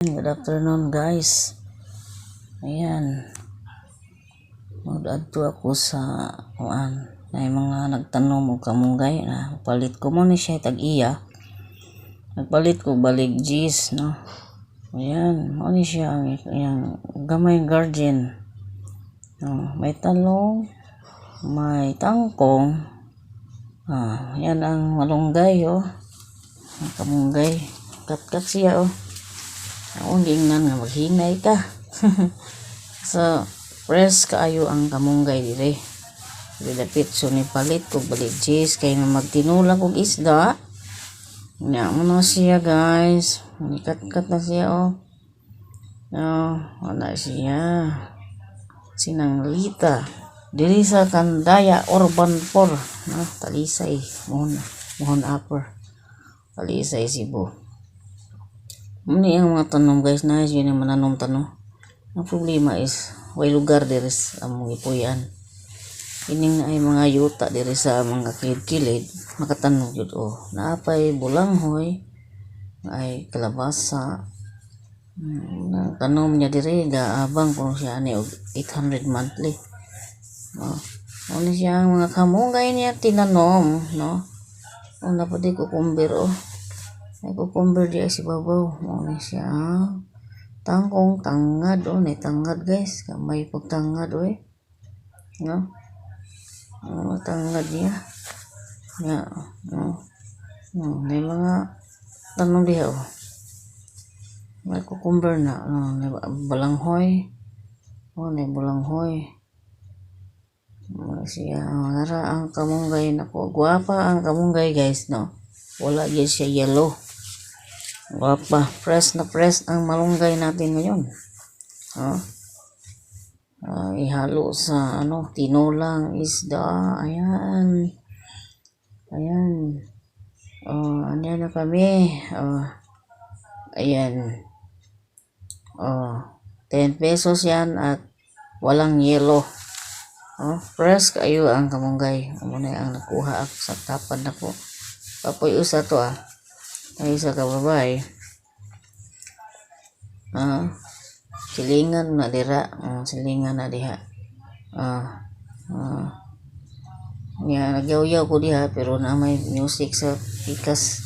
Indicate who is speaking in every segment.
Speaker 1: Good afternoon guys. Ayan. Mag-adto ako sa kuan. May mga nagtanom og kamunggay na palit ko mo ni siya tag-iya. Nagpalit ko balig G's no. Ayan, mo ni siya ang yang gamay garden. No, may talong, may tangkong. Ah, yan ang malunggay oh. Ang kamunggay. Kat-kat siya oh. Ako gingnan nga maghinay ka. so, fresh kaayo ang kamunggay dire. Didapit so ni palit kog balik cheese kay na magtinula kog isda. Nya mo na siya guys. Nikat-kat na siya oh. No, wala siya. Sinang Lita. Diri sa Kandaya Urban 4. No, Talisay. Mohon, mohon upper. Talisay Cebu. Muni ang mga tanom guys na yun yung mananom tanom. Ang problema is way lugar diri sa among ipuyan. Ining na ay mga yuta diri sa mga kilid-kilid makatanom jud oh. Naapay bulanghoy ay kalabasa. Hmm, na tanom niya diri gaabang kung siya og 800 monthly. Oh. Ano siya ang mga kamunggay niya tinanom, no? Una pa di kukumber oh. May cucumber di si babaw. Mo ni siya. ah. Tangkong tangad oh, nay tangad guys. Kamay pag tangad oy. No? Oh, tangad niya. Ya, no. No, may mga tanong diha oh. May cucumber na, no, ba- balanghoy. Oh, may balanghoy. Mo siya. Nara ang kamunggay nako. Guwapa ang kamunggay guys, no. Wala yan siya yellow. Wapa, fresh na fresh ang malunggay natin ngayon. Oh. Ah, ihalo sa ano, tinulang isda. Ayan. Ayan. Oh, ano na kami. Oh. Ayan. Oh, 10 pesos yan at walang yellow. Oh, fresh kayo ang kamunggay. Amo na ang nakuha ako sa tapad na po. Papoy usa to ah. Ay isa ka. Ah, silingan na dira. Ah, silingan na diha. Ah, ah. Nga, nagyaw-yaw ko diha pero na may music sa pikas.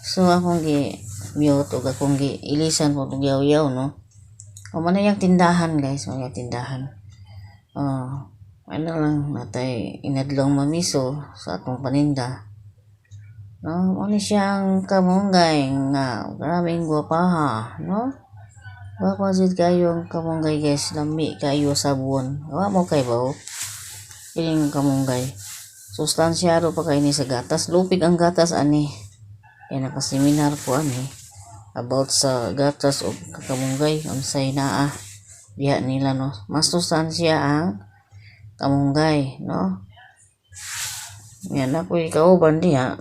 Speaker 1: So akong gi mute ug akong gi ilisan po tong yaw-yaw no. O man na yung tindahan guys, mga tindahan. Ah, ano lang natay inadlong mamiso sa atong paninda. No, ano siyang kamunggay nga maraming gwapaha, no? Gwapa jud kayo ang kamunggay guys, lami kayo sabon. Wa mo kay ba? Iling kamunggay. Sustansyado pa kay ni sa gatas. Lupig ang gatas ani. Kaya nakaseminar ko ani about sa gatas o kamunggay unsay naa diha nila no. Mas sustansya ang kamunggay, no? Yan ako ikauban diha.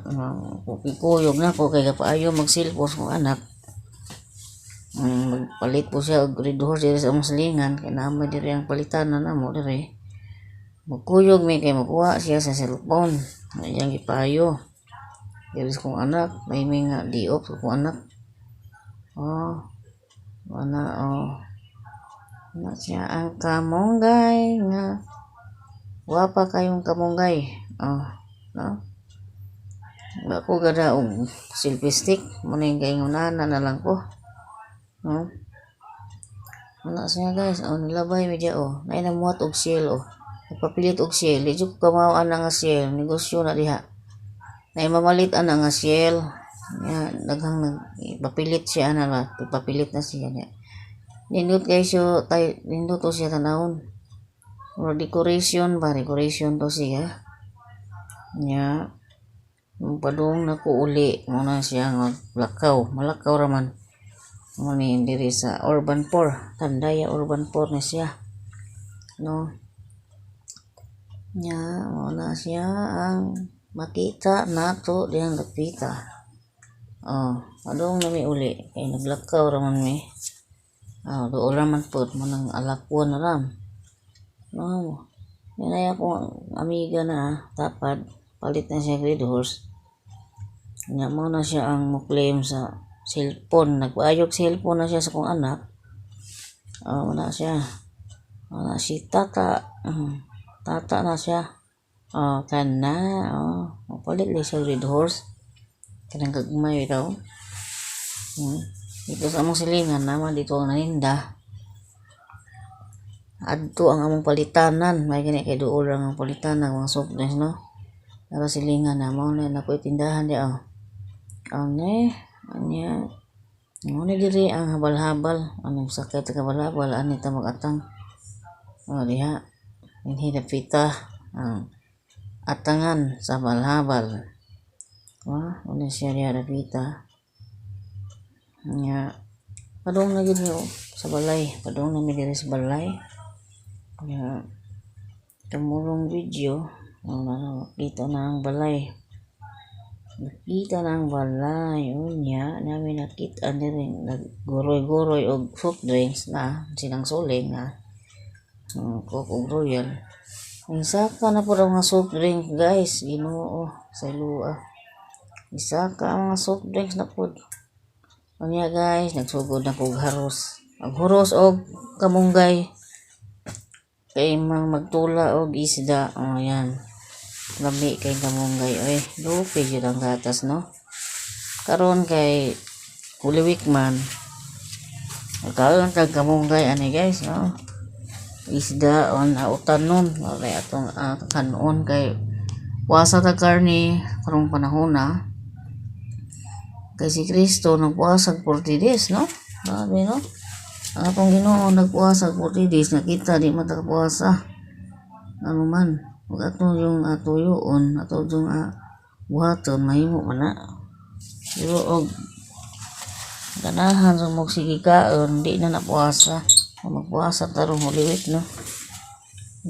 Speaker 1: Kukikuyog na ko kay kapaayo magsilpos kong anak. Mm, magpalit po siya og red horse diri sa among silingan kay naamay diri ang palitan na namo diri. Magkuyog mi kay makuha siya sa cellphone. Ayang ipayo. Diri sa kong anak, may mga diop sa kong anak. Oh. Wala oh. Na siya ang kamunggay nga. Wapa kayong kamunggay. Oh. No? Ako gada og selfie stick. Muna yung kaingunan na na lang ko. No? Wala siya guys. Oh, nilabay medya oh. Nay namuhat og shell oh. Nagpapilit og shell. Di ko kamawaan na nga shell. Negosyo na diha. Nay mamalit ana nga shell. Ya, daghang nag papilit siya na ba. Papilit na siya niya. Nindot kay siya tay nindot to siya tanawon. Or decoration ba decoration to siya. Nya padung na ko uli. Muna siya nga lakaw. Malakaw raman. Mo ni diri sa urban 4 tandaya urban 4 na siya. No? Nya muna siya ang makita nato diyang lapita oh padung na mi uli. Kay naglakaw raman mi. Oh do raman po. Mo nang na ram. No? Yan ay ako amiga na tapad palit na siya grade horse. Mo na siya ang muklaim sa cellphone. Nagpaayog cellphone na siya sa kong anak. Oh wala siya. Wala si tata. Mhm. tata na siya. Oh kana oh mapalit lang siya red horse. Kanang gagmay daw. Hmm. dito sa among silingan naman dito ang naninda. Adto ang among palitanan. May gani kay duol ang palitanan mga soft drinks no pero silingan na mao na nakoy tindahan di oh. Ang ne anya mo ni diri ang habal-habal anong sakit sa habal-habal ani ta magatang. Oh diha inhi pita ang atangan sa habal-habal. Wa una siya diha pita. Nya padung na gid oh, sa balay padung na mi diri sa balay. Nya tumulong video oh, na, dito na ang balay Nakita ng balay, unya, namin nakita na rin, nagguroy-guroy og soft drinks na, silang suling na, um, Coke Royal. Isaka na po daw nga soft drink, guys, ginoo, sa lua. Isaka ang mga soft drinks na po. Unya, guys, nagsugod na po og haros. Maghuros og kamunggay. Kay mang magtula og isda, oh, yan. Lami kay kamunggay. Oy, lupi yun ang gatas, no? Karon kay Week man. Nagkaroon kag kamunggay, ani guys, no? Isda on autan nun. Okay, atong uh, kanon kay wasa ta karni karong panahon na. Kay si Kristo nagpuasag 40 days, no? Grabe, no? Ang atong ginoo nagpuasag 40 days, nakita di matakapuasa. Ano man, Huwag ato yung ato yun, ato yung uh, buhaton, mahimo man na. Pero og ganahan sa mong sige kaon, di na napuasa. Kung magpuasa tarong muliwit, no?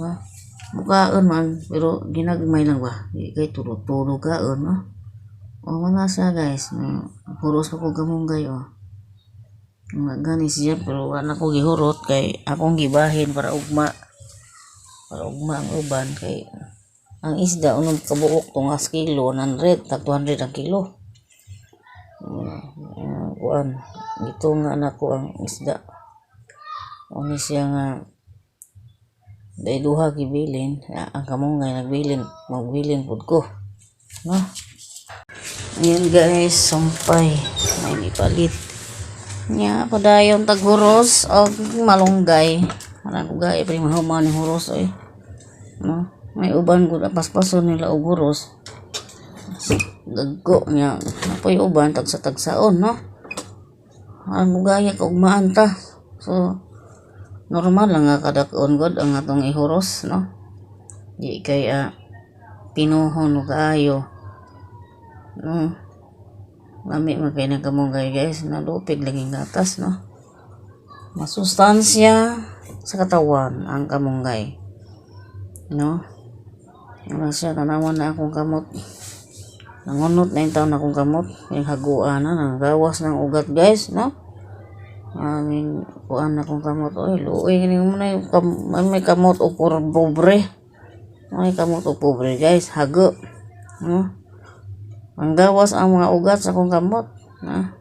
Speaker 1: No? Bukaon man, pero ginagmay lang ba? Di kay turo-turo kaon, no? O mga siya guys, no? Puros pa ko kamunggay, o. Nga gani siya, pero wala ko gihurot kay akong gibahin para ugma ugma ang uban kay ang isda unong kabuok tong as kilo 100 tag 200 ang kilo uh, kuan ito nga anak ko ang isda Uni siya nga dahil duha gibilin ang kamong nga nagbilin magbilin pud ko no Ayan guys, sampay. May ipalit. Nya, padayon taghuros o malunggay. Parang ugay, pero mahuman ni huros ay. No? May uban na paspason nila og huros. Gagko niya. Napoy uban tag sa tagsaon, no? Ang ugaya ka ugmaan ta. So, normal lang nga kadakon god ang atong ihuros, no? Di kay ah, pinuhon kaayo. No? Mami magkay na kamunggay guys, nalupig laging gatas, no? Masustansya sa katawan ang kamunggay. No? Wala siya, tanawan na akong kamot. Nangunot na yung taon akong kamot. Yung haguan na, nagawas ng ugat guys, no? Aming kuan na akong kamot. Oy, luoy, ganyan mo na yung kam may kamot o pobre. May kamot o pobre guys, hago. No? Ang gawas ang mga ugat sa akong kamot. Na?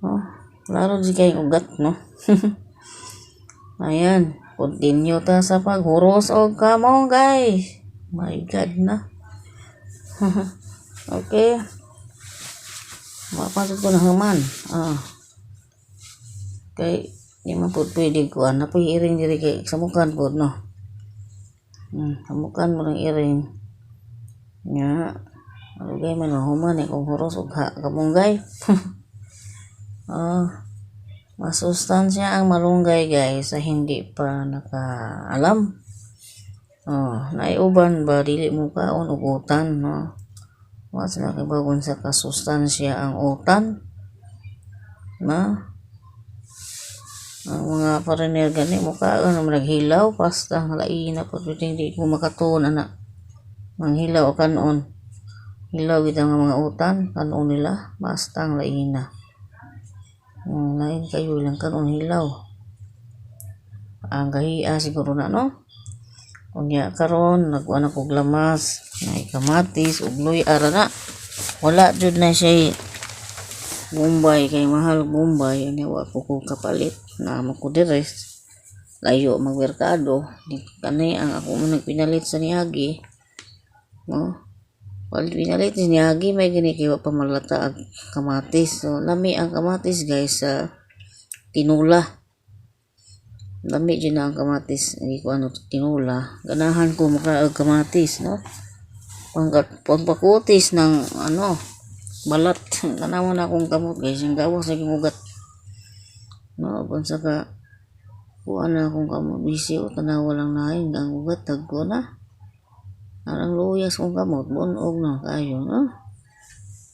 Speaker 1: Oh, laro di kayong ugat, no? Ayan, continue ta sa paghuros og kamong guys. My God na. okay. Mapasok ko na human. Ah. Kay, di man po pwede ko. Ano po iring diri kay samukan po, no? Hmm, samukan mo ng iring. Nya. Alugay man ang human eh kung huros og ha kamunggay. ah. Masustansya ang malunggay guys sa hindi pa nakaalam. Oh, naiuban ba dili mo kaon og utan no. Mas nakibagon sa kasustansya ang utan. Na ang mga foreigner gani mo kaon ang naghilaw basta lain na pud hindi ko makatuon ana. Manghilaw kanon. Hilaw gid ang mga utan kanon nila basta ang lain na. Hmm, lain kayo lang karon hilaw. Ang gahiya siguro na no. Unya karon nagkuha na kog lamas, na kamatis, ug luy ara na. Wala jud na siya Bombay kay mahal Bombay ani wa ko ko kapalit na mo ko deres layo magmerkado kanay ang ako mo nagpinalit sa niagi no Pag pinalit ni niagi may gini kay wa pa ang kamatis. So lami ang kamatis guys sa tinula. Lami dyan na ang kamatis. Hindi ko ano tinula. Ganahan ko maka kamatis no? Pangkat pangpakutis ng ano balat. Tanawan akong kamot guys. Yung gawas sa gimugat no bansa ka kuha na akong kamot bisi o tanawa lang na yung ugat tagko na arang luyas kong kamot bunog na kayo no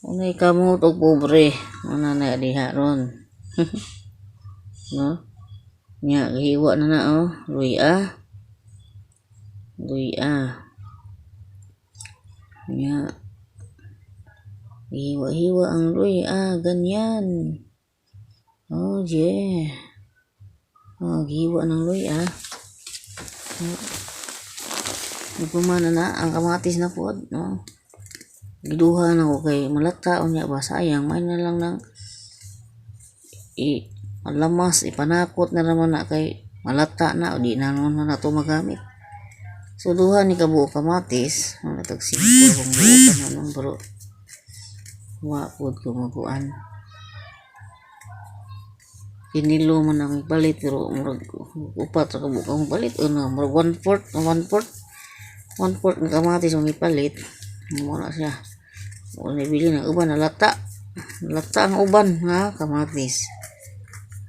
Speaker 1: unay kamot o pobre una na diha ron no nya hiwa na na oh luya luya nya Hiwa-hiwa ang. Ah, ganyan. Oh, yeah. Oh, hiwa ng Roy, ah. Nagpumana na ang kamatis na po. No? Giduha na ko kay malata o niya ba sayang. May na lang ng i malamas, ipanakot na naman na kay malata na o di na naman na ito magamit. So, duha ni kabuo kamatis. Ano tagsingko kung buo ka na nung bro wapod ko maguan kinilo man ang palit pero murag upat sa kabuka mong palit ano murag one fourth one fourth one fourth ng kamatis ang ipalit muna siya muna bili ng uban na lata lata ang uban ha kamatis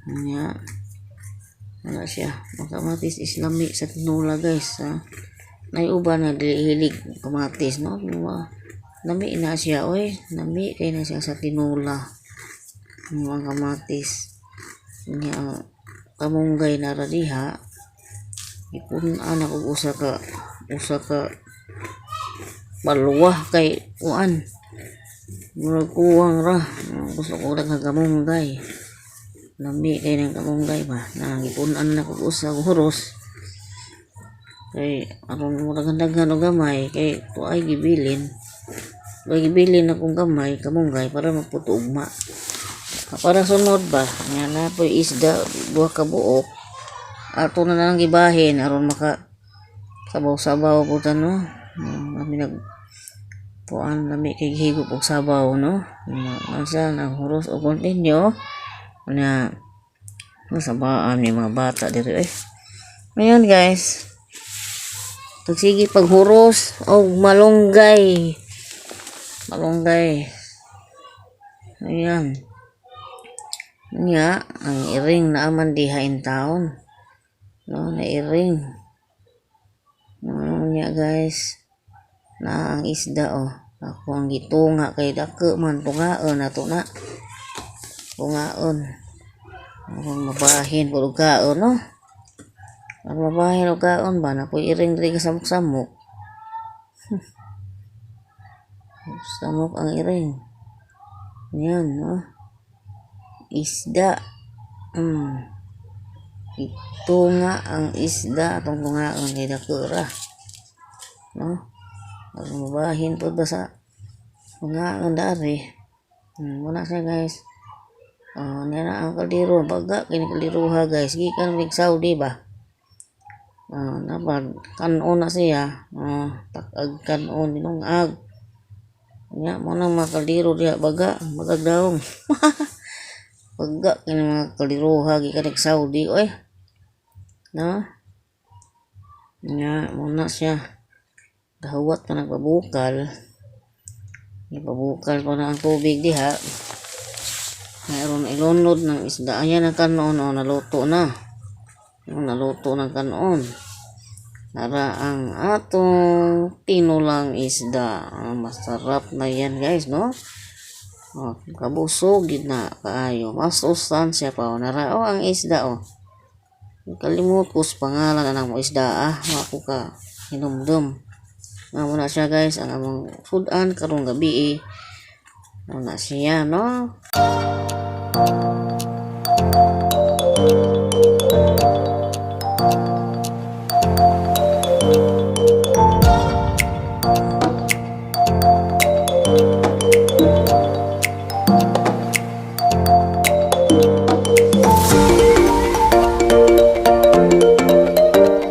Speaker 1: nga wala siya ang kamatis is lami sa tinula guys ha nay uban na dili hilig kamatis no Mga- Nami na siya, oy. Nami kay na siya sa tinula. Mga kamatis. Nga, kamunggay na radiha. Ipun anak og usa ka usa ka baluwa kay kuan. Murag kuwang ra. Gusto ko lang kamunggay. Nami kay ng kamunggay ba. Nangipunan na ko og huros. Kay aron murag daghan og gamay kay tuay gibilin. Lagi bili na kong gamay, kamunggay, para magputugma. Para sunod ba, nga na po isda, buha ka buok. Ato na lang gibahin, aron maka sabaw-sabaw po ta, no? Kami nag puan nami kay higop og sabaw, no? Mansa nang huros o continue na masabaan may mga bata dito eh. Ngayon guys, Tagsige paghuros o malunggay. Malunggay. Ayan. Nga, ang iring na aman diha in town. No, na iring. Nga guys. Na ang isda oh. Ako ang gitunga kay dako man tungaon ato na. Tungaon. Ang mabahin og kaon no. Ang mabahin og kaon ba na koy iring ka samok-samok. Samok ang iring. Yan, no? Isda. Mm. Ito nga ang isda atong tungaon kay dakura. No? Ang mabahin po ba sa tungaon dari. Hmm, muna siya guys. Oh, nira ang kaldiro. Baga, kini kaldiruha guys. Gikan mig Saudi ba? Ah, napad kanon na siya. Ah, takag kanon dinungag. Nya mo nang mga kaldiro diha baga, baga daong. baga kini mga kaldiruha gikan mig Saudi oy. No? Nya mo na siya. Dahawat pa nagpabukal. Ipabukal pa na ang tubig diha. Mayroon ilunod ng isda. Ayan ang kanon, o, naluto na. Yung naluto ng kanon. Nara ang atong tinulang isda. Ah, masarap na yan guys, no? Oh, kabusog na kaayo. Mas sustansya pa. Oh. Nara, oh, ang isda, oh. Kalimut ko sa pangalan mo isda, ah. Ako ka, hinumdum. Nga muna siya guys, ang among food an karong gabi, eh. Muna siya, no?